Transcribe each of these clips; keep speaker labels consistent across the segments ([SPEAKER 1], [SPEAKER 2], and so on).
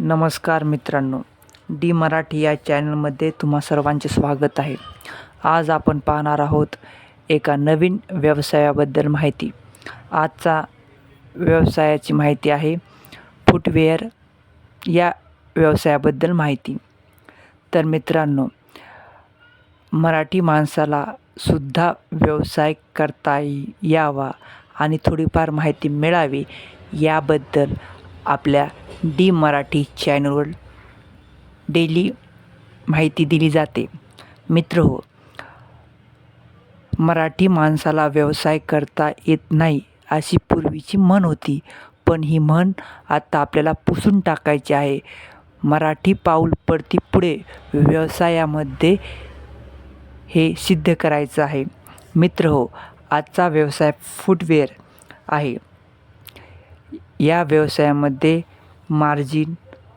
[SPEAKER 1] नमस्कार मित्रांनो डी मराठी या चॅनलमध्ये तुम्हा सर्वांचे स्वागत आहे. आज आपण पाहणार आहोत एका नवीन व्यवसायाबद्दल माहिती. आजचा व्यवसायाची माहिती आहे फुटवेअर या व्यवसायाबद्दल माहिती. तर मित्रांनो मराठी माणसाला सुद्धा व्यवसाय करता यावा आणि थोडीफार माहिती मिळावी याबद्दल आपल्या डी मराठी चॅनलवर डेली माहिती दिली जाते. मित्र हो मराठी माणसाला व्यवसाय करता येत नाही अशी पूर्वीची म्हण होती. पण ही म्हण आता आपल्याला पुसून टाकायची आहे. मराठी पाऊल पडती पुढे व्यवसायामध्ये हे सिद्ध करायचं आहे. मित्र हो आजचा व्यवसाय फुटवेअर आहे. या व्यवसायामध्ये मार्जिन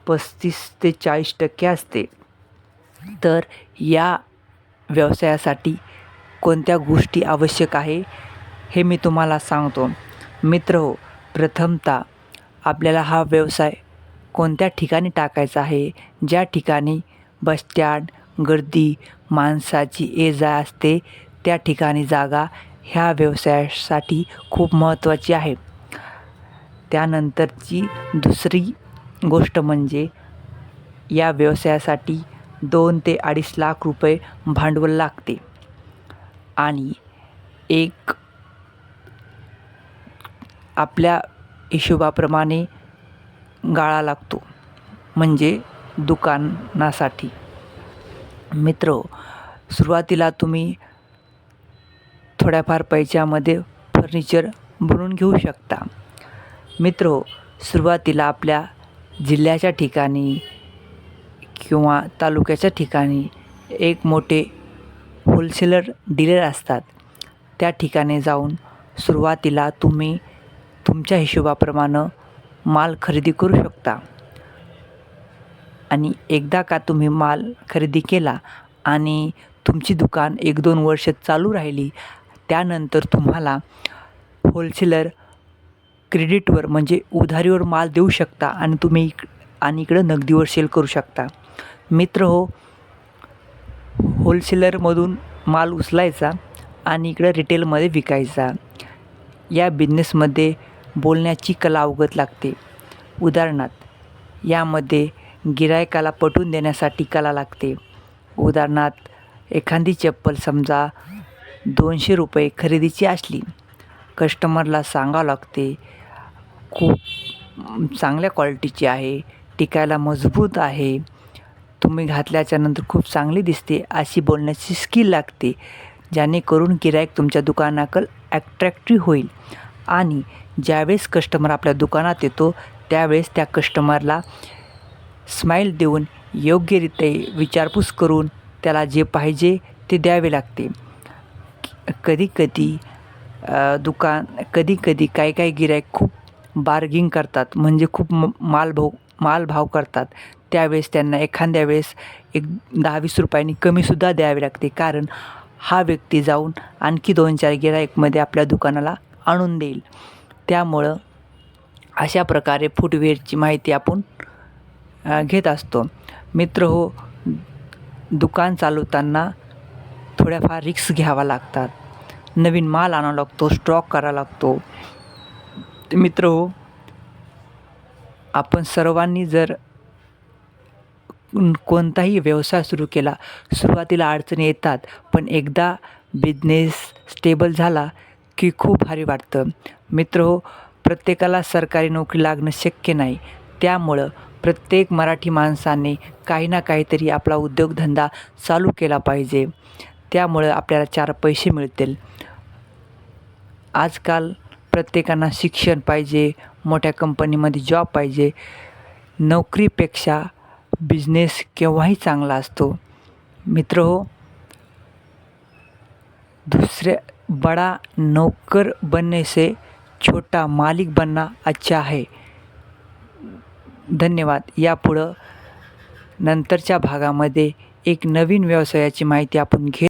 [SPEAKER 1] पस्तीस ते चाळीस टक्के असते. तर या व्यवसायासाठी कोणत्या गोष्टी आवश्यक आहे हे मी तुम्हाला सांगतो. मित्र हो प्रथमतः आपल्याला हा व्यवसाय कोणत्या ठिकाणी टाकायचा आहे? ज्या ठिकाणी बसस्टँड गर्दी माणसाची ये जा असते त्या ठिकाणी जागा ह्या व्यवसायासाठी खूप महत्त्वाची आहे. त्यानंतरची दुसरी गोष्ट म्हणजे या व्यवसायासाठी दोन ते अडीच लाख रुपये भांडवल लागते. आणि एक आपल्या हिशोबाप्रमाणे गाळा लागतो म्हणजे दुकानासाठी. मित्र सुरुवातीला तुम्ही थोड्याफार पैशामध्ये फर्निचर बनवून घेऊ शकता. मित्र सुरुवातीला आपल्या जिल्ह्याच्या ठिकाणी किंवा तालुक्याच्या ठिकाणी एक मोठे होलसेलर डीलर असतात. त्या ठिकाणी जाऊन सुरुवातीला तुम्ही तुमच्या हिशोबाप्रमाणे माल खरेदी करू शकता. आणि एकदा का तुम्ही माल खरेदी केला आणि तुमची दुकान एक दोन वर्ष चालू राहिली त्यानंतर तुम्हाला होलसेलर क्रेडिटवर म्हणजे उधारीवर माल देऊ शकता आणि तुम्ही इक आणि इकडं नगदीवर सेल करू शकता. मित्र हो होलसेलरमधून माल उचलायचा आणि इकडं रिटेलमध्ये विकायचा. या बिझनेसमध्ये बोलण्याची कला अवगत लागते. उदाहरणार्थ यामध्ये गिरायकाला पटवून देण्यासाठी कला लागते. उदाहरणार्थ एखादी चप्पल समजा दोनशे रुपये खरेदीची असली कस्टमरला सांगावं लागते खूप चांगल्या क्वालिटीची आहे टिकायला मजबूत आहे. तुम्ही घातल्याच्यानंतर खूप चांगली दिसते अशी बोलण्याची स्किल लागते जेणेकरून गिरायक तुमच्या दुकानाकल ॲट्रॅक्टिव्ह होईल. आणि ज्यावेळेस कस्टमर आपल्या दुकानात येतो त्यावेळेस त्या कस्टमरला स्माईल देऊन योग्यरित्या विचारपूस करून त्याला जे पाहिजे ते द्यावे लागते. कधीकधी दुकान कधीकधी काही काही गिरायक खूप बार्गिंग करतात. म्हणजे खूप म मालभाव मालभाव करतात. त्यावेळेस त्यांना एखाद्या वेळेस एक दहा वीस रुपयांनी कमीसुद्धा द्यावे लागते. कारण हा व्यक्ती जाऊन आणखी दोन चार गिराईकमध्ये आपल्या दुकानाला आणून देईल. त्यामुळं अशा प्रकारे फुटवेअरची माहिती आपण घेत असतो. मित्र हो दुकान चालवताना थोड्याफार रिक्स घ्यावा लागतात. नवीन माल आणावा लागतो स्टॉक करावा लागतो. मित्र हो आपण सर्वांनी जर कोणताही व्यवसाय सुरू केला सुरुवातीला अडचणी येतात पण एकदा बिझनेस स्टेबल झाला की खूप भारी वाटतं. मित्र हो प्रत्येकाला सरकारी नोकरी लागणं शक्य नाही. त्यामुळं प्रत्येक मराठी माणसाने काही ना काहीतरी आपला उद्योगधंदा चालू केला पाहिजे. त्यामुळं आपल्याला चार पैसे मिळतील. आजकाल प्रत्येकांना शिक्षण पाहिजे मोठ्या कंपनीमध्ये जॉब पाहिजे. नोकरीपेक्षा बिझनेस केव्हाही चांगला असतो. मित्र हो दुसऱ्या बडा नौकर बनने से छोटा मालिक बनना अच्छा आहे. धन्यवाद. यापुढं नंतरच्या भागामध्ये एक नवीन व्यवसायाची माहिती आपण घे